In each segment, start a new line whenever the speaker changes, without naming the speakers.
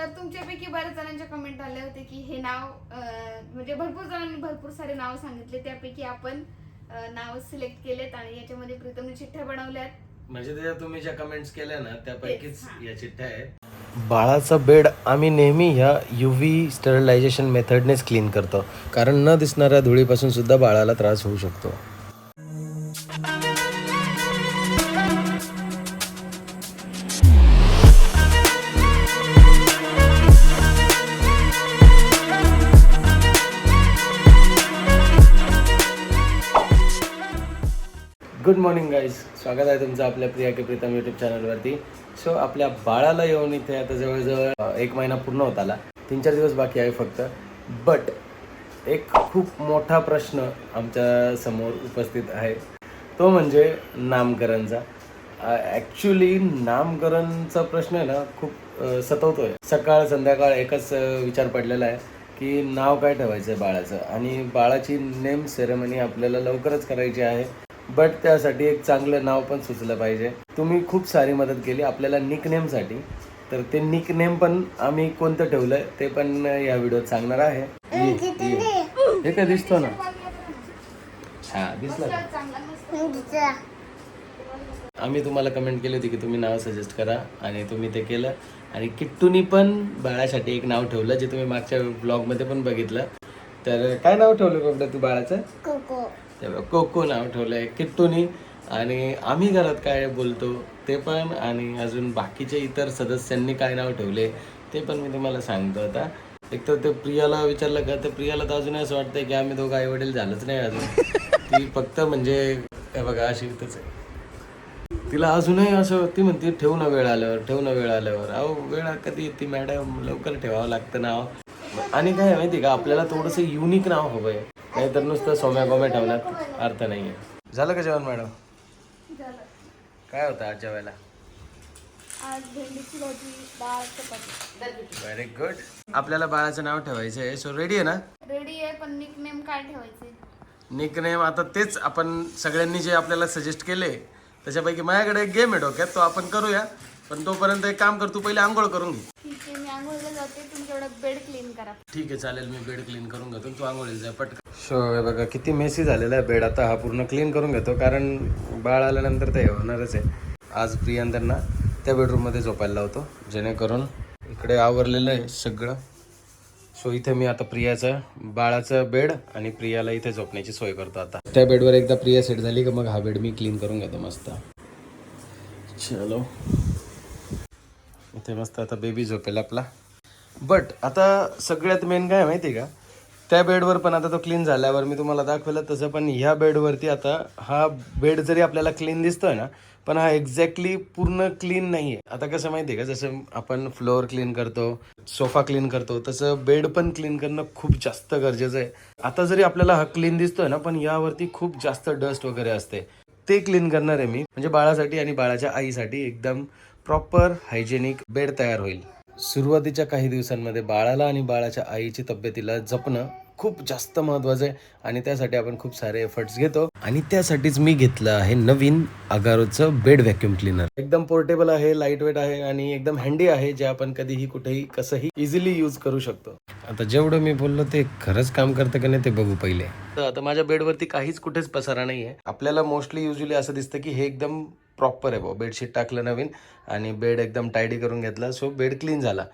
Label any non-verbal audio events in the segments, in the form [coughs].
तर तुमच्यापैकी बऱ्याच जणांच्या कमेंट आले होते की हे नाव म्हणजे भरपूर जणांनी भरपूर सारे नाव सांगितले. त्यापैकी आपण नाव सिलेक्ट केलेत आणि याच्यामध्ये प्रीतमने चिठ्ठ्या बनवल्यात.
म्हणजे त्याच्या तुम्ही ज्या कमेंट्स केल्या ना त्यापैकीच
हा.
या चिठ्ठ्या आहेत. बाळाचं बेड आम्ही नेहमी ह्या यू व्ही स्टरलायझेशन मेथडनेच क्लीन करतो. कारण न दिसणाऱ्या धुळीपासून सुद्धा बाळाला त्रास होऊ शकतो. गुड मॉर्निंग गाईज स्वागत आहे तुमचं आपल्या प्रिया के प्रीतम यूट्यूब चॅनलवरती सो आपल्या बाळाला येऊन इथे आता जवळजवळ एक महिना पूर्ण होत आला. तीन चार दिवस बाकी आहे फक्त. बट एक खूप मोठा प्रश्न आमच्यासमोर उपस्थित आहे. तो म्हणजे नामकरणचा. ॲक्च्युली नामकरणचा प्रश्न आहे ना खूप सतवतो सतवतोय. सकाळ संध्याकाळ एकच विचार पडलेला आहे की नाव काय ठेवायचं आहे बाळाचं? आणि बाळाची नेम सेरेमनी आपल्याला लवकरच करायची आहे. बट त्यासाठी एक चांगलं नाव पण सुचलं पाहिजे. तुम्ही खूप सारी मदत केली आपल्याला निक नेमसाठी तर ते निक नेम पण आम्ही कोणतं ठेवलंय ते पण या व्हिडिओत सांगणार आहे. हे काय दिसतो ना? हा दिसलं का? आम्ही तुम्हाला कमेंट केली होती की तुम्ही नाव सजेस्ट करा. आणि तुम्ही ते केलं. आणि किट्टूनी पण बाळासाठी एक नाव ठेवलं जे तुम्ही मागच्या ब्लॉगमध्ये पण बघितलं. तर काय नाव ठेवलं कोकड्या तू बाळाचं? त्यामुळे कोको नाव ठेवलंय किट्टूनी. आणि आम्ही घरात काय बोलतो ते पण आणि अजून बाकीचे इतर सदस्यांनी काय नाव ठेवले ते पण मी तुम्हाला सांगतो आता. एक तर ते प्रियाला विचारलं का तर प्रियाला तर अजून असं वाटतंय की आम्ही दोघं आई वडील झालंच नाही अजून. ती फक्त म्हणजे हे बघा अशी इथंच आहे. तिला अजूनही असं ती म्हणते ठेवू ना वेळ आल्यावर ठेवू ना वेळ आल्यावर. अहो वेळ कधी येते मॅडम लवकर ठेवावं लागतं नाव. आणि काय आहे माहिती का आपल्याला थोडंसं युनिक नाव हवं आहे नाहीतर नुसतं सोम्या गोम्या ठेवण्यात अर्थ नाहीये. झालं का जेवण मॅडम?
झालं.
काय होतं आज जेवायला?
आज भेंडीची भाजी डाळ चपाती.
व्हेरी गुड आपल्याला बाळाचं नाव ठेवायचं आहे सो रेडी आहे ना?
रेडी आहे पण निक नेम काय ठेवायचे?
निकनेम आता तेच आपण सगळ्यांनी जे आपल्याला सजेस्ट केले त्याच्यापैकी माझ्याकडे एक गेम आहे डोक्यात तो आपण करूया. पण तोपर्यंत एक काम कर तू पहिले आंघोळ करून घे
ठीक आहे मी आंघोळीला जाते तुम्ही तेवढं बेड क्लीन करा.
ठीक आहे चालेल मी बेड क्लीन करून घेतो तू आंघोळीला जा पटकन. शो हे बघा किती मेसी झालेला आहे बेड. आता हा पूर्ण क्लीन करून घेतो कारण बाळ आल्यानंतर ते होणारच आहे. आज प्रियांत्यांना त्या बेडरूममध्ये झोपायला लावतो जेणेकरून इकडे आवरलेलं आहे सगळं. सो इथे मी आता प्रियाचं बाळाचं बेड आणि प्रियाला इथे झोपण्याची सोय करतो आता. त्या बेडवर एकदा प्रिया सेट झाली की मग हा बेड मी क्लीन करून घेतो मस्त. चलो. इथे मस्त आता बेबी झोपेल आपला. बट आता सगळ्यात मेन काय माहिती आहे का? त्या बेडवर पण आता तो क्लीन झाल्यावर मी तुम्हाला दाखवलं तसं पण ह्या बेडवरती आता हा बेड जरी आपल्याला क्लीन दिसतोय ना पण हा एक्झॅक्टली पूर्ण क्लीन नाही आहे आता कसं माहिती आहे का? जसं आपण फ्लोअर क्लीन करतो सोफा क्लीन करतो तसं बेड पण क्लीन करणं खूप जास्त गरजेचं आहे. आता जरी आपल्याला हा क्लीन दिसतोय ना पण यावरती खूप जास्त डस्ट वगैरे असते. ते क्लीन करणार आहे मी. म्हणजे बाळासाठी आणि बाळाच्या आईसाठी एकदम प्रॉपर हायजेनिक बेड तयार होईल. सुरुवातीच्या काही दिवसांमध्ये बाळाला आणि बाळाच्या आईची तब्येतीला जपणं खूप जास्त महत्वाचं आहे आणि त्यासाठी आपण खूप सारे एफर्ट्स घेतो. आणि त्यासाठीच मी घेतलं आहे नवीन अगारोचं बेड व्हॅक्युम क्लिनर एकदम पोर्टेबल आहे लाइट वेट आहे आणि एकदम हँडी आहे जे आपण कधीही कुठेही कसंही इझिली यूज करू शकतो. आता जेवढं मी बोललो ते खरंच काम करतं का नाही ते बघू पहिले. तर आता माझ्या बेडवरती काहीच कुठेच पसारा नाही आहे आपल्याला मोस्टली युजली असं दिसतं की हे एकदम प्रॉपर आहे भाऊ. बेडशीट टाकलं नवीन आणि बेड एकदम टायडी करून घेतला. सो बेड क्लीन झाला.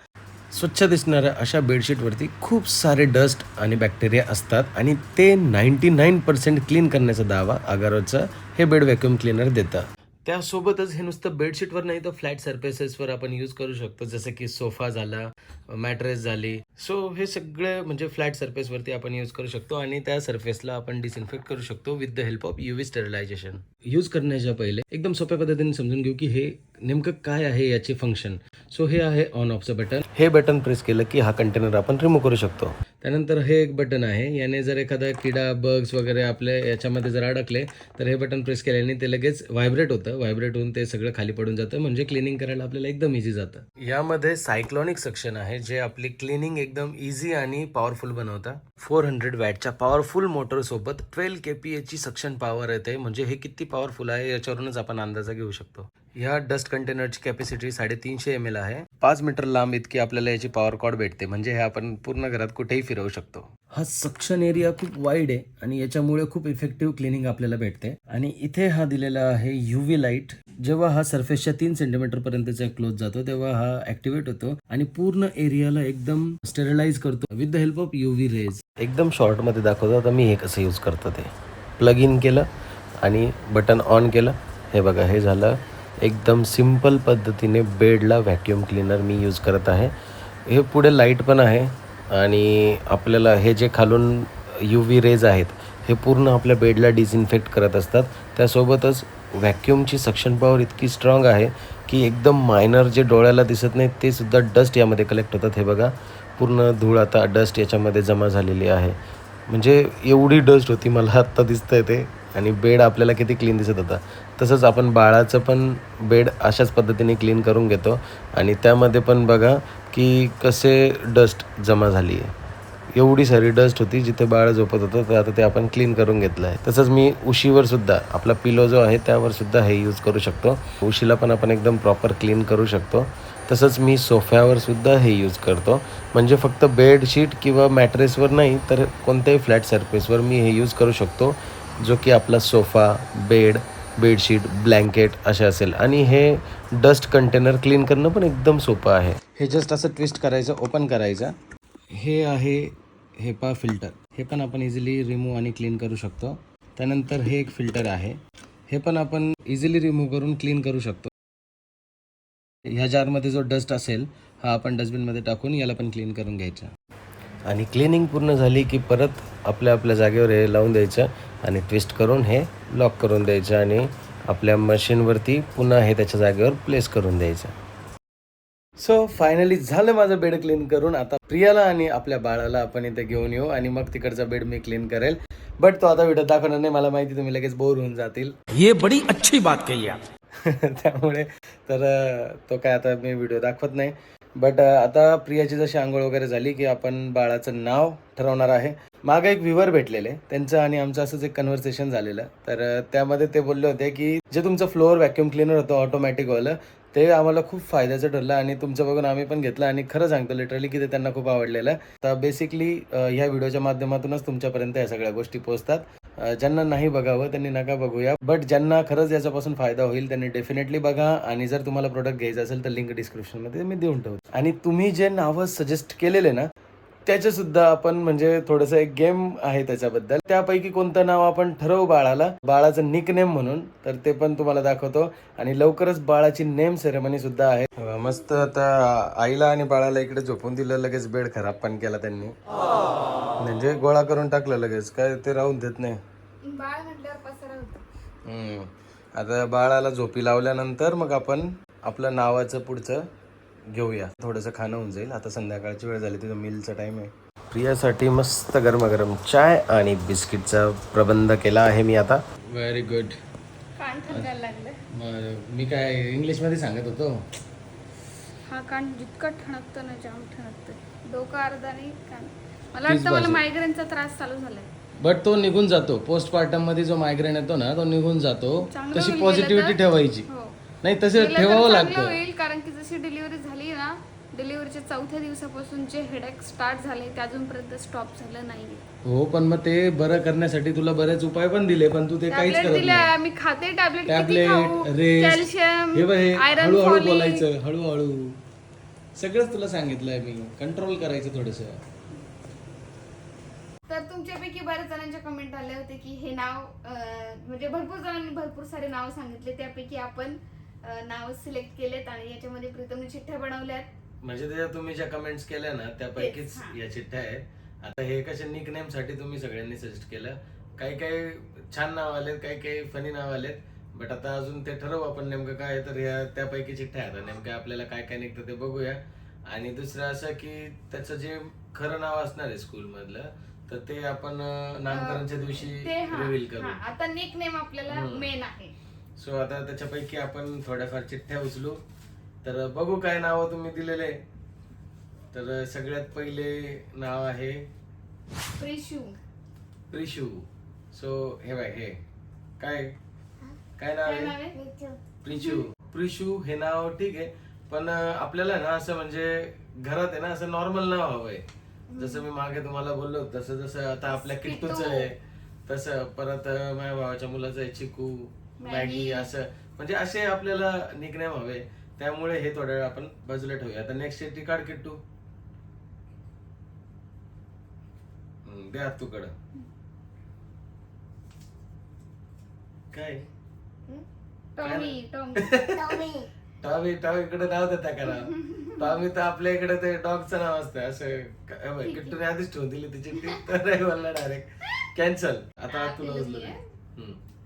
स्वच्छ दिसणाऱ्या अशा बेडशीटवरती खूप सारे डस्ट आणि बॅक्टेरिया असतात आणि ते नाईन्टी नाईन पर्सेंट क्लीन करण्याचा दावा अगारोचं हे बेड व्हॅक्युम क्लीनर देतं. त्यासोबतच हे नुसतं बेडशीटवर नाही तर फ्लॅट सर्फेसेसवर आपण यूज करू शकतो. जसं की सोफा झाला मॅट्रेस झाली. सो हे सगळे म्हणजे फ्लॅट सर्फेसवरती आपण यूज करू शकतो आणि त्या सर्फेसला आपण डिसइन्फेक्ट करू शकतो with the help of UV sterilisation use करण्याच्या पहिले एकदम सोप्या पद्धतीने समजून घेऊ की हे नेमकं काय आहे याचे फंक्शन सो हे आहे ऑन ऑफचं बटन हे बटन प्रेस केलं की हा कंटेनर आपण रिमूव्ह करू शकतो. त्यानंतर हे एक बटन आहे. याने जर एखादा किडा बग्स वगैरे आपल्या याच्यामध्ये जर अडकले तर हे बटन प्रेस केल्याने ते लगेच व्हायब्रेट होतं. व्हायब्रेट होऊन ते सगळं खाली पडून जातं. म्हणजे क्लिनिंग करायला आपल्याला एकदम इझी जातं. यामध्ये सायक्लॉनिक सक्शन आहे जे आपली क्लिनिंग एकदम इझी आणि पॉवरफुल बनवतं. फोर हंड्रेड वॅटच्या पॉवरफुल मोटर सोबत ट्वेल्व के पी एची सक्शन पॉवर येते. म्हणजे हे किती पॉवरफुल आहे याच्यावरूनच आपण अंदाजा घेऊ शकतो. ह्या डस्ट कंटेनरची कॅपॅसिटी साडेतीनशे एम एल आहे. पाच मीटर लांब इतकी आपल्याला याची पॉवर कॉर्ड भेटते. म्हणजे हे आपण पूर्ण घरात कुठेही फिरवू शकतो. हा सक्शन एरिया खूप वाईड आहे आणि याच्यामुळे खूप इफेक्टिव्ह क्लिनिंग आपल्याला भेटते. आणि इथे हा दिलेला आहे युव्ही लाइट जेव्हा हा सरफेसच्या तीन सेंटीमीटर पर्यंतचा क्लोज जातो तेव्हा हा ऍक्टिव्हेट होतो आणि पूर्ण एरियाला एकदम स्टेरिलाइज करतो with the help of UV rays एकदम शॉर्टमध्ये दाखवतो. आता मी हे कसं यूज करतो ते. प्लग इन केलं आणि बटन ऑन केलं. हे बघा हे झालं. एकदम सिंपल पद्धतीने बेडला व्हॅक्यूम क्लीनर मी यूज करत आहे. हे पुढे लाइट पण आहे आणि आपल्याला हे जे खालून यू व्ही रेज आहेत हे पूर्ण आपल्या बेडला डिसइन्फेक्ट करत असतात. त्यासोबतच व्हॅक्यूमची सक्शन पॉवर इतकी स्ट्रॉंग आहे की एकदम मायनर जे डोळ्याला दिसत नाही ते सुद्धा डस्ट यामध्ये कलेक्ट होतात. हे बघा पूर्ण धूळ आता डस्ट याच्यामध्ये जमा झालेली आहे. म्हणजे एवढी डस्ट होती मला आत्ता दिसतं आहे ते. आणि बेड आपल्याला किती क्लीन दिसत होता. तसंच आपण बाळाचं पण बेड अशाच पद्धतीने क्लीन करून घेतो. आणि त्यामध्ये पण बघा की कसे डस्ट जमा झाली आहे एवढी सारी डस्ट होती जिथे बाळ झोपत होतं तर आता ते आपण क्लीन करून घेतलं आहे तसंच मी उशीवर सुद्धा आपला पिलो जो आहे त्यावर सुद्धा हे यूज करू शकतो. उशीला पण आपण एकदम प्रॉपर क्लीन करू शकतो. तसंच मी सोफ्यावर सुद्धा हे यूज करतो. म्हणजे फक्त बेडशीट किंवा मॅट्रेसवर नाही तर कोणत्याही फ्लॅट सरफेसवर मी हे यूज करू शकतो. जो की आपला सोफा बेड बेडशीट ब्लँकेट असे असेल. आणि हे डस्ट कंटेनर क्लीन करणं पण एकदम सोपं आहे. हे जस्ट असं ट्विस्ट करायचं ओपन करायचं. हे आहे हेपा फिल्टर हे पण आपण इझिली रिमूव्ह आणि क्लीन करू शकतो. त्यानंतर हे एक फिल्टर आहे. हे पण आपण इझिली रिमूव्ह करून क्लीन करू शकतो. ह्या जारमध्ये जो डस्ट असेल हा आपण डस्टबिनमध्ये टाकून याला पण क्लीन करून घ्यायचा. आणि क्लिनिंग पूर्ण झाली की परत आपल्या आपल्या जागेवर हे लावून द्यायचं. आणि ट्विस्ट करून हे लॉक करून द्यायचं आणि आपल्या मशीनवरती पुन्हा हे त्याच्या जागेवर प्लेस करून द्यायचं. सो फायनली झालं माझं बेड क्लीन करून. आता प्रियाला आणि आपल्या बाळाला आपण इथे घेऊन येऊ आणि मग तिकडचा बेड मी क्लीन करेल. बट तो आता व्हिडिओ दाखवणार नाही. मला माहिती तुम्ही लगेच बोर होऊन जातील. [laughs]
ये बड़ी अच्छी बात कही
त्यामुळे तर तो काय आता मी व्हिडिओ दाखवत नाही. बट आता प्रियाची जशी आंघोळ वगैरे झाली की आपण बाळाचं नाव ठरवणार आहे. मागे एक व्ह्युअर भेटलेले. त्यांचं आणि आमचं असंच एक कन्व्हर्सेशन झालेलं. तर त्यामध्ये ते बोलले होते की जे तुमचं फ्लोअर व्हॅक्युम क्लिनर होतं ऑटोमॅटिकवालं ते आम्हाला खूप फायद्याचं ठरलं आणि तुमचं बघून आम्ही पण घेतलं आणि खरं सांगतो लिटरली की ते त्यांना खूप आवडलेलं. तर बेसिकली ह्या व्हिडिओच्या माध्यमातूनच तुमच्यापर्यंत या सगळ्या गोष्टी पोहोचतात. ज्यांना नाही बघावं त्यांनी नका बघूया. बट ज्यांना खरंच याच्यापासून फायदा होईल त्यांनी डेफिनेटली बघा आणि जर तुम्हाला प्रोडक्ट घ्यायचं असेल तर लिंक डिस्क्रिप्शनमध्ये मी देऊन ठेवतो. आणि तुम्ही जे नावं सजेस्ट केलेले ना त्याचे सुद्धा आपण म्हणजे थोडंसं एक गेम आहे त्याच्याबद्दल. त्यापैकी कोणतं नाव आपण ठरवू बाळाला? बाळाचं निक नेम म्हणून. तर ते पण तुम्हाला दाखवतो. आणि लवकरच बाळाची नेम सेरेमनी सुद्धा आहे. मस्त आता आईला आणि बाळाला इकडे झोपून दिलं लगेच बेड खराब पण केला त्यांनी. म्हणजे गोळा करून टाकलं लगेच. काय ते राहून देत नाही. आता बाळाला झोपी लावल्यानंतर मग आपण आपलं नावाचं पुढचं घेऊया. थोडंसं खाणं होऊन जाईल. आता संध्याकाळची वेळ झाली तुझं मिलचा टाइम आहे. प्रियासाठी मस्त गरमागरम चाय आणि बिस्किटचा प्रबंध केला आहे मी आता. व्हेरी गुड मी काय इंग्लिशमध्ये सांगत होतो?
हा कान जितका ठणकतं ना जाम ठणकतं डोकं अर्धा नाही कान. मला वाटतं मला मायग्रेनचा त्रास चालू झालाय.
बट तो निघून जातो. पोस्टपार्टममध्ये जो मायग्रेन येतो ना तो निघून जातो. तशी पॉझिटिव्हिटी. ठेवायची.
हो.
नाही तसे ठेवावं लागतं.
जशी डिलिव्हरी झाली ना डिलिव्हरीच्या चौथ्या दिवसापासून जे हेडेक स्टार्ट झाले ते अजूनपर्यंत स्टॉप झालं नाहीये.
हो पण मग ते बरं करण्यासाठी तुला बरेच उपाय पण दिले पण तू ते काहीच
टॅबलेट
करत
दिल्या
नाही.
मी खाते टॅबलेट किती
टॅबलेट रेस्ट
कॅल्शियम
हे बघ हे
आयरन
हळूहळू
फॉलिक
बोलायचं हळूहळू. सगळंच तुला सांगितलंय मी. कंट्रोल करायचं थोडस.
तर तुमच्यापैकी बऱ्याच जणांच्या कमेंट आले होते की हे नाव अं, म्हणजे भरपूर जणांनी भरपूर सारे नाव सांगितले त्यापैकी आपण नाव सिलेक्ट केलेत आणि याच्यामध्ये प्रीतमने चिठ्ठ्या बनवल्यात.
म्हणजे त्या तुम्ही ज्या कमेंट्स केल्या ना त्यापैकीच
हा.
या चिठ्ठ्या आहेत. आता हे कशा निक नेमसाठी तुम्ही सगळ्यांनी सजेस्ट केलं. काही काही छान नाव आलेत काही काही फनी नाव आलेत. बट आता अजून ते ठरवू आपण नेमकं काय आहे, तर या त्यापैकी चिठ्ठ्या आहेत. आता नेमकं आपल्याला काय काय निघतं ते बघूया. आणि दुसरं असं की त्याचं जे खरं नाव असणार आहे स्कूल मधलं तर ते आपण अं, नामकरणच्या दिवशी
ते हा
रिव्हील करू.
हा, आता निक नेम आपल्याला
हम्म.
मेन आहे.
सो आता त्याच्यापैकी आपण थोड्याफार चिठ्ठ्या उचलू. तर बघू काय नाव तुम्ही दिलेले. तर सगळ्यात पहिले नाव आहे
प्रिशू.
प्रिशू. सो हे बाय हे. काय? काय नाव
काय नाव
आहे? प्रिशू. प्रिशू. हे नाव ठीक आहे. पण आपल्याला ना असं म्हणजे घरात आहे ना असं नॉर्मल नाव हवंय. जसं मी मागे तुम्हाला बोललो तसं जसं आता आपल्या
किट्टू.
किट्टूच आहे तसं परत माझ्या भावाच्या मुलाचं आहे चिकू. मॅगी. असं. म्हणजे असे आपल्याला निकनेम हवे त्यामुळे हे थोड्या वेळ आपण बाजूला ठेवूया. आता नेक्स्ट टी कार्ड किट्टू. हम्म, दे हात तुकडं. काय? [laughs]
Tommy Tommy.
टॉमी. टॉमी इकडे नाव देता करा. [laughs] टॉमी तर आपल्या इकडे ते डॉगचं नाव असतं. असं क- हे बघ, किट्टूने आधीच ठेवून दिली ती चिठ्ठी [laughs] तर बोलला डायरेक्ट कॅन्सल आता तुला.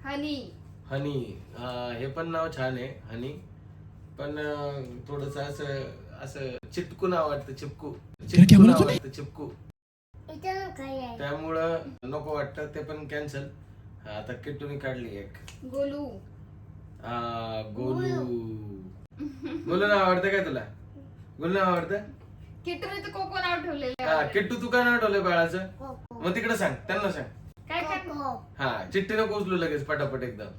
हनी.
हनी हे पण नाव छान आहे हनी. पण थोडस असं असं चिपकू नाव वाटतं चिपकू. चिपकू नाव वाटतं चिपकू. त्यामुळं नको वाटतं ते पण कॅन्सल आता किट्टूने काढली एक.
गोलू.
आ, गोलू. गोलू. नाव आवडतं काय तुला? गोलू नाव आवडतं?
किटूने तर कोको नाव ठेवलेलं
हा
आहे.
किट्टू तू काय नाव ठेवलंय बाळाचं? मग तिकडे सांग त्यांना सांग.
काय काय
हा चिठ्ठी नको उचलू लगेच पटापट एकदम.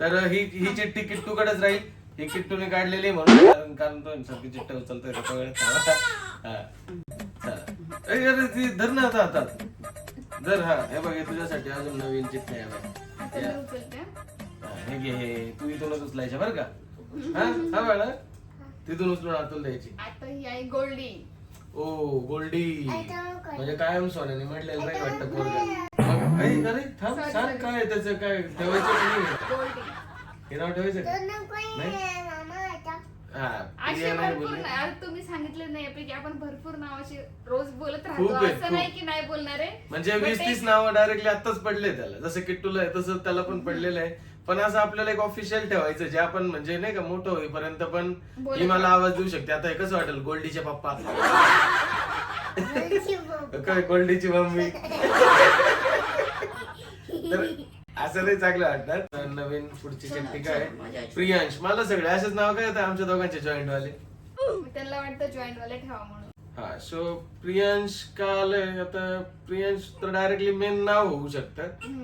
तर ही ही चिठ्ठी किट्टूकडेच राहील ही किट्टूने काढलेली आहे म्हणून कारण कारण तो सारखी चिठ्ठ्या उचलतोय हा. ती धर ना आता हातात. धर हा. हे बघ हे तुझ्यासाठी अजून नवीन चिठ्ठी आहे बघ.
हा.
घे हे. तू इथूनच उचलायच्या बरं का? हा? हा बाळा. तिथून उचलून आतून द्यायची.
आता ही आहे गोल्डी.
ओ गोल्डी. म्हणजे कायम सोन्याने म्हटलेलं नाही वाटतं पोरगा मग ऐ, अरे थांब
Sorry,
सांग
sorry.
काय त्याचं काय? ठेवायचं की नाही?
गोल्डी
हे नाव ठेवायचं का? हा
असे
प्रिया नाही
भरपूर
बोलली.
ना- आज तुम्ही सांगितलं नाही आपण भरपूर नाव असे रोज बोलत
खूप
राहतो. असं
खूप.
नाही की नाही बोलणार आहे.
म्हणजे वीस तीस नाव डायरेक्टली आताच पडले त्याला. जसं किट्टूला आहे तसं त्याला पण पडलेलं आहे. पण असं आपल्याला एक ऑफिशियल ठेवायचं जे आपण म्हणजे नाही का मोठं होईपर्यंत पण
बोलत
ही मला आवाज देऊ शकते. आता हे कसं वाटेल? गोल्डीचे पप्पा काय गोल्डीची मम्मी? [laughs] तर असं नाही चांगलं वाटणार तर नवीन पुढची चिठ्ठी काय? प्रियांश मला सगळे असेच नाव काय येतं आमच्या दोघांचे जॉईंट वाले
त्यांना वाटतं जॉईंट वाले ठेवा म्हणून.
हा सो प्रियांश का आलंय? आता प्रियांश तर डायरेक्टली मेन नाव होऊ शकतं.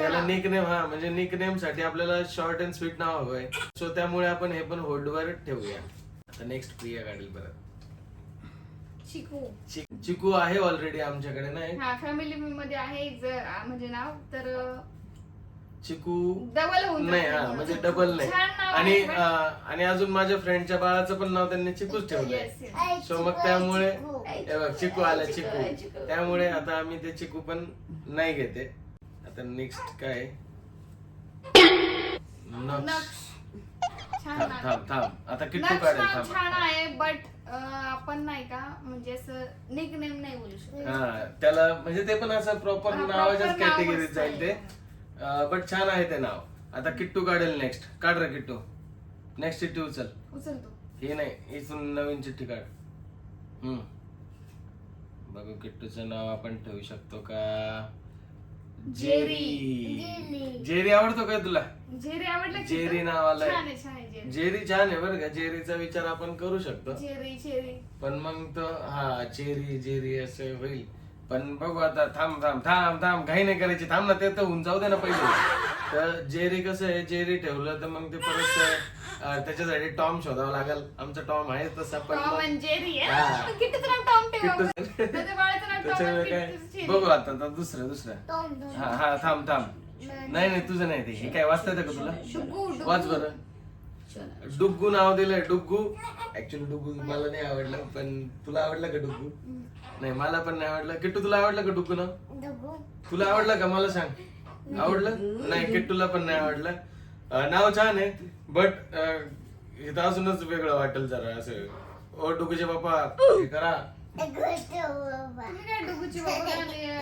याला निक नेम हा म्हणजे निक नेमसाठी आपल्याला शॉर्ट अँड स्वीट नाव हवंय. सो त्यामुळे आपण हे पण होल्ड वर ठेवूया. आता नेक्स्ट प्रिया काढेल परत.
चिकू.
चिक- चिकू आहे ऑलरेडी आमच्याकडे नाही?
हा फॅमिली मध्ये आहे जर आ, म्हणजे नाव तर
चिकू?
डबल होऊन
नाही. हा म्हणजे डबल नाही. आणि अं, आणि अजून माझ्या फ्रेंडच्या बाळाचं पण नाव त्यांनी चिकूच ठेवलंय. सो मग त्यामुळे
चिकू.
हे बघ चिकू आला
चिकू.
त्यामुळे आता आम्ही ते चिकू पण नाही घेते. आता नेक्स्ट काय? [coughs] थांब थांब थांब. आता किट्टू काढेल
नाव छान
थांब
आहे बट आपण नाही का म्हणजे असं निक नेम नाही बोलू शकत.
हा त्याला म्हणजे ते पण असं प्रॉपर
हा, proper
नावाच्याच
नावच
कॅटेगरीत जाईल ते. बट छान आहे ते नाव. आता किट्टू काढेल नेक्स्ट काढ रे किट्टू. नेक्स्ट चिठ्ठी उचल.
उचलतो
हे नाही इथून नवीन चिठ्ठी काढ. हम्म. बघू किट्टूचं नाव आपण ठेवू शकतो का? जेरी. जेरी आवडतो काय तुला?
जेरी आवडलं का
जेरी
तुला?
नावाला आहे.
छान आहे छान आहे जेरी.
जेरी छान आहे बरं का. जेरीचा विचार आपण करू शकतो. पण मग तो हा चेरी जेरी असं होईल. पण बघू आता थांब थांब थांब थांब. घाई नाही करायची. थांब ना ते तर होऊन जाऊ दे ना पहिले. तर जेरी कसं आहे? जेरी ठेवलं तर मग ते परत अं, त्याच्यासाठी टॉम शोधावं लागेल. आमचा टॉम आहे तसा पण
टॉम
मग-
आणि जेरी
हा.
आहे किट्टूचं नाव टॉम ठेवा.
किट्टू-
त्याच्या बाळाचं नाव टॉम
त्याच्यामुळे
आणि
काय?
किट्टूचं जेरी.
बघू आता आता दुसरं दुसरं. हा हा थांब थांब. नाही नाही तुझं नाही ते. हे काय वाचता येतं का
डुग्गू,
तुला
डुग्गू.
वाच बरं. डुग्गू नाव दिलंय डुग्गू ऍक्च्युली डुग्गू मला नाही आवडलं पण तुला आवडलं का डुग्गू नाही मला पण नाही आवडलं. किट्टू तुला आवडलं का डुग्गू नाव? तुला आवडलं का? मला सांग. आवडलं? नाही किट्टूला पण नाही आवडलं. अं, नाव छान आहे. बट इथं अजूनच वेगळं वाटेल जरा असं. ओ डुग्गूचे बाप्पा हे करा.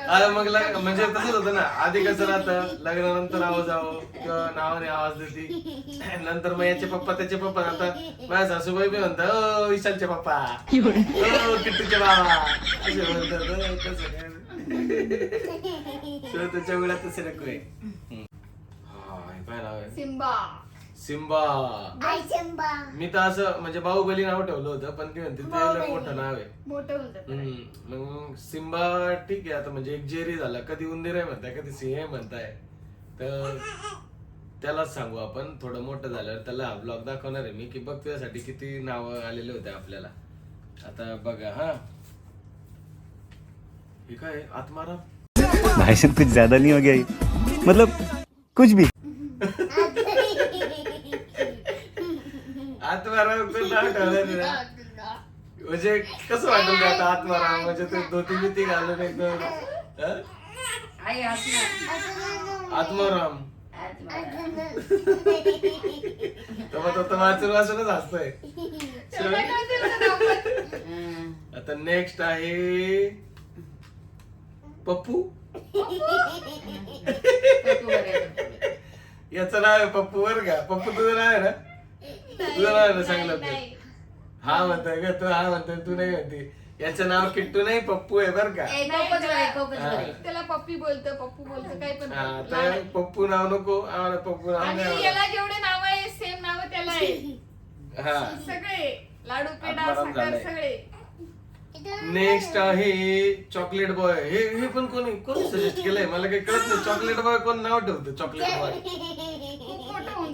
अरे मग लग्न म्हणजे तसंच होतं ना. आधी कसं राहतं लग्नानंतर आवाज आहो किंवा नावाने आवाज देते. नंतर मग याचे पप्पा त्याचे पप्पा आता माझ्या सासूबाई बी म्हणतात ओ विशालचे पप्पा. ओ किट्टूचे बाबा असे म्हणतात "ओ, कसं काय?" तर त्याच्या [laughs] वेळात तसे नको आहे. हा, हे आहे
सिम्बा.
सिम्बा. मी तर असं म्हणजे बाहुबली नाव ठेवलं होतं पण ती म्हणते मोठं नाव आहे.
मोठं
हम्म, मग सिम्बा ठीक आहे आता म्हणजे एक जेरी झाला. कधी उंदीर आहे म्हणताय कधी सिंह आहे म्हणताय. तर त्यालाच सांगू आपण थोडं मोठं झाल्यावर त्याला हा ब्लॉग दाखवणार आहे मी की बघ तुझ्यासाठी किती नाव आलेले होते आपल्याला. आता बघा हा. हे काय आहे? आत्माराम?
भाई साहब कुछ ज्यादा नहीं हो गया ये? मतलब कुछ भी। [laughs]
आत्माराम तू नाव ठेवलं ना म्हणजे कसं वाटलं ते आता आत्माराम म्हणजे ते धोती बिती घालून एकदम हं?
आई
आत्माराम. तेव्हा तो तर वाचून वाचूनच हसतोय? आता नेक्स्ट आहे पप्पू. याचं नाव आहे पप्पू बर का? पप्पू तुझं नाव आहे ना? तुझं नाव आहे ना सांगलं ते.
नाही.
हा म्हणतोय का तू हा म्हणतोय तू नाही म्हणते. याचं नाव किट्टू नाही पप्पू आहे बर का?
ए, नाही, त्याला- पप्पी बोलतो पप्पू बोलतो काय पण
हा
बोलतो.
तर पप्पू नाव नको आम्हाला पप्पू नाव
आणि
नाही आवडत.
याला जेवढे नाव आहे सेम नाव त्याला आहे
हा.
सगळे लाडू पेडा
आत्माराम
साखर
झालाय.
सगळे.
नेक्स्ट आहे चॉकलेट बॉय हे हे पण कोणी कोणी सजेस्ट केलंय? मला काही कळत नाही चॉकलेट बॉय कोण नाव ठेवतं चॉकलेट बॉय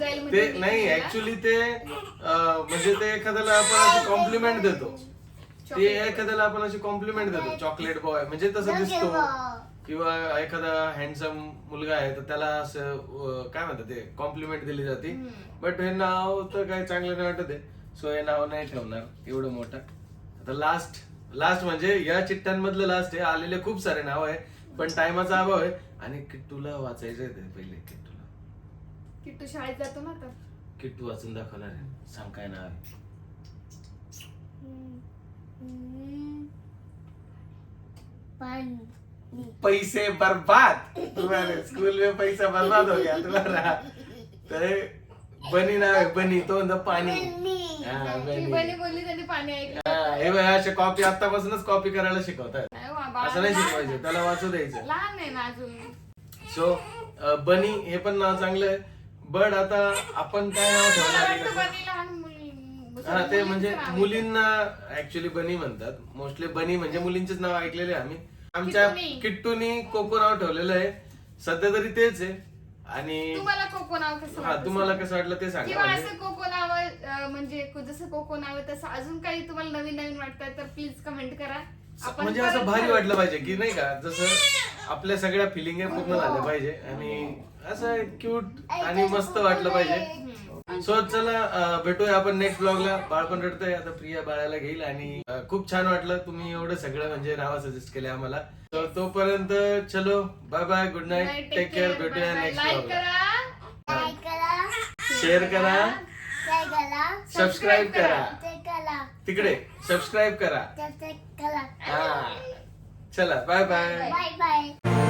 जाईल
ते
म्हणजे
नाही ऍक्च्युली ते अं, म्हणजे ते एखाद्याला आपण अशी कॉम्प्लिमेंट देतो. ते एखाद्याला आपण अशी कॉम्प्लिमेंट देतो. चॉकलेट बॉय म्हणजे तसं दिसतो. किंवा एखादा हँडसम मुलगा आहे तर त्याला असं अं, काय म्हणतात ते कॉम्प्लिमेंट दिली जाते. बट हे नाव तर काही चांगलं नाही वाटत आहे. सो हे नाव नाही ठेवणार एवढं मोठं. आता लास्ट लास्ट म्हणजे या चिठ्ठ्यांमधलं लास्ट आहे. आलेले खूप सारे नाव आहे पण टायमाचा अभाव आहे. आणि किट्टूला वाचायचं आहे ते पहिले किट्टूला
किट्टू शाळेत जातो ना तर
किट्टू वाचून दाखवणार आहे. सांग काय नाव आहे. पैसे बर्बाद. तुम्हारे स्कूल में पैसा बर्बाद हो गया तुम्हारा तर बनी नाव आहे बनी. तो म्हणतो पाणी. हा, बनी.
बनी बोलली त्यांनी पाणी ऐकलं.
हा, हे बघ असे कॉपी आतापासूनच कॉपी करायला शिकवतात.
नाही वा, बाळा
असं नाही
लहान-
शिकवायचं त्याला वाचू द्यायचं.
लहान आहे ना अजून.
सो बनी हे पण नाव चांगलं आहे. बट आता आपण काय नाव ठेवणार हा ते म्हणजे. मुलींना ऍक्च्युली बनी म्हणतात मोस्टली बनी म्हणजे मुलींचेच नाव ऐकलेले आम्ही आमच्या
किट्टूनी.
कोको नाव ठेवलेलं आहे सध्या तरी तेच आहे आणि
तुम्हाला कोको नाव कसं
हा
वाटतं
तुम्हाला? कसं वाटलं ते सांगा
किंवा
म्हणजे
असं कोको नाव अं, म्हणजे को- जसं कोको नाव आहे तसं अजून काही तुम्हाला नवीन नवीन वाटतं तर प्लीज कमेंट करा आपण
म्हणजे
परत
असं भारी. वाटलं पाहिजे की नाही का जसं आपल्या सगळ्या फिलिंग पूर्ण झाल्या पाहिजे आणि असं क्यूट आणि मस्त वाटलं पाहिजे. सो चला भेटूया आपण नेक्स्ट ब्लॉगला बाळपण रडतंय आता प्रिया बाळाला घेईल आणि खूप छान वाटलं. तुम्ही एवढं सगळं म्हणजे नावं सजेस्ट केले आम्हाला. तर तोपर्यंत चलो bye bye good night take care. भेटूया. नेक्स्ट ब्लॉगला
करा.
शेअर करा. सबस्क्राईब करा. तिकडे सबस्क्राईब करा. हा. चला बाय बाय
बाय बाय